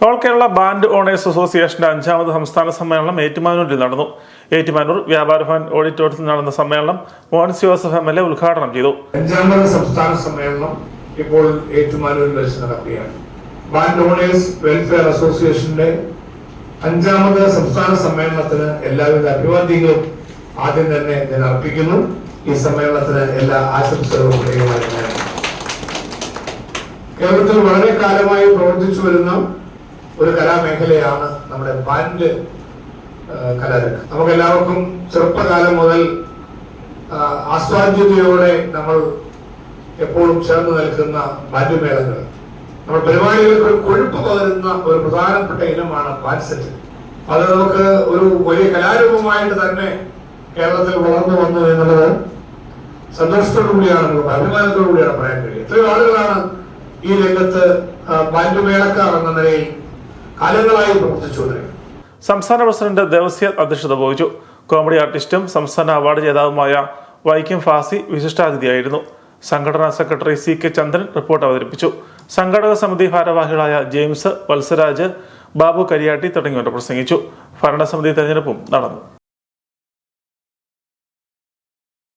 All Kerala band owners അസോസിയേഷന്റെ അഞ്ചാമത് സംസ്ഥാന സമ്മേളനം ഏറ്റുമാനൂരിൽ നടന്നു. ഏറ്റുമാനൂർ വ്യാപാര ഭവൻ ഓഡിറ്റോറിയത്തിൽ നടന്ന സമ്മേളനം Mons Joseph M L A ഉദ്ഘാടനം ചെയ്തു. അഞ്ചാമത് സംസ്ഥാന സമ്മേളനം ഇപ്പോൾ ഏറ്റുമാനൂരിൽ വെച്ച് നടക്കുകയാണ്. ബാൻഡ് ഓണേഴ്സ് വെൽഫെയർ അസോസിയേഷന്റെ അഞ്ചാമത് സംസ്ഥാന സമ്മേളനത്തിന് എല്ലാവിധ അഭിവാദ്യങ്ങളും ആദ്യം തന്നെ ഞാൻ അർപ്പിക്കുന്നു. ഈ സമ്മേളനത്തിന് എല്ലാ ആശംസകളും കേരളത്തിൽ വളരെ കാലമായി പ്രവർത്തിച്ചു വരുന്ന ഒരു കലാമേഖലയാണ് നമ്മുടെ ബാൻഡ് കലാരംഗം. നമുക്കെല്ലാവർക്കും ചെറുപ്പകാലം മുതൽ ആസ്വാദ്യതയോടെ നമ്മൾ എപ്പോഴും ചേർന്ന് നിൽക്കുന്ന മേളകൾ നമ്മൾ പരിപാടികൾക്ക് ഒരു കൊഴുപ്പ് പകരുന്ന ഒരു പ്രധാനപ്പെട്ട ഇനമാണ് ബാൻസെറ്റ് അത് നമുക്ക് ഒരു വലിയ കലാരൂപമായിട്ട് തന്നെ കേരളത്തിൽ വളർന്നു വന്നു എന്നുള്ളത് സന്തോഷത്തോടുകൂടിയാണ് നമുക്ക് അഭിമാനത്തോടുകൂടിയാണ് പറയാൻ കഴിയുക. എത്രയോ ആളുകളാണ് ഈ രംഗത്ത് ബാൻഡുമേളക്കാർ എന്ന നിലയിൽ കാലങ്ങളായി പ്രവർത്തിച്ചുകൊണ്ടിരിക്കുന്നത് സംസ്ഥാന പ്രസിഡന്റ് ദേവസ്യ അധ്യക്ഷത വഹിച്ചു. കോമഡി ആർട്ടിസ്റ്റും സംസ്ഥാന അവാർഡ് ജേതാവുമായ വൈക്കം ഫാസി വിശിഷ്ടാതിഥിയായിരുന്നു. സംഘടനാ secretary C K Chandran report അവതരിപ്പിച്ചു. സംഘടക സമിതി ഭാരവാഹികളായ ജെയിംസ് വത്സരാജ് ബാബു കരിയാട്ടി തുടങ്ങിയവർ പ്രസംഗിച്ചു. ഭരണസമിതി തെരഞ്ഞെടുപ്പും നടന്നു.